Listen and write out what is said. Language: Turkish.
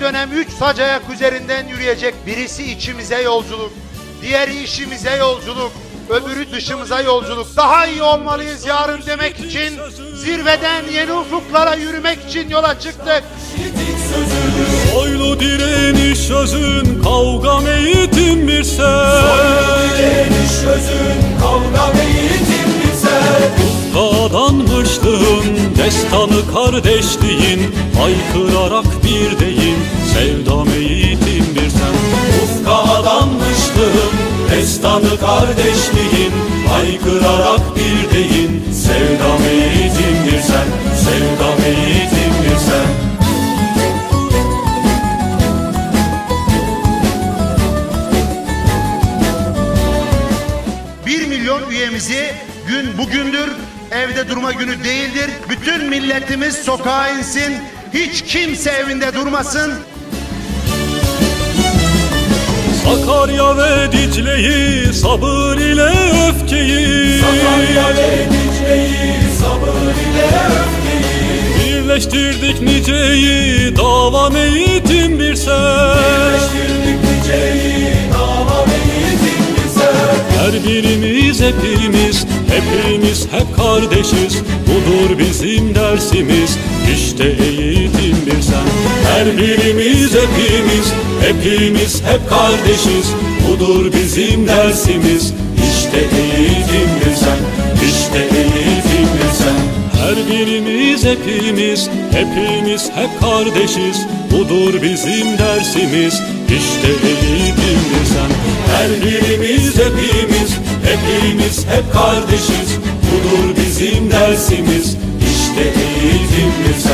dönem üç sac ayak üzerinden yürüyecek. Birisi içimize yolculuk, diğeri işimize yolculuk, öbürü dışımıza yolculuk. Daha iyi olmalıyız yarın demek için zirveden yeni ufuklara yürümek için yola çıktık. Soylu direniş özün destanı kardeşliğin Haykırarak bir deyin sevdam eğitim bir sen Ufka adanmışlığım Destanı kardeşliğin Haykırarak bir deyin Sevdam eğitim bir sen Sevdam eğitim bir sen. Üyemizi gün bugündür evde durma günü değildir. Bütün milletimiz sokağa insin. Hiç kimse evinde durmasın. Sakarya ve Dicle'yi sabır ile öfkeyi Sakarya ve Dicle'yi Sabır ile öfkeyi Birleştirdik niceyi davan eğitim bir sen Birleştirdik birimiz hepimiz, hepimiz hep kardeşiz. Budur bizim dersimiz, işte eğitim bir sen Her birimiz hepimiz, hepimiz hep kardeşiz. Budur bizim dersimiz, işte eğitim bir sen İşte eğitim bir sen her birimiz hepimiz, hepimiz hep kardeşiz. Budur bizim dersimiz, işte eğitimdir sen Her birimiz hepimiz, hepimiz hep kardeşiz. Budur bizim dersimiz, işte eğitimdir sen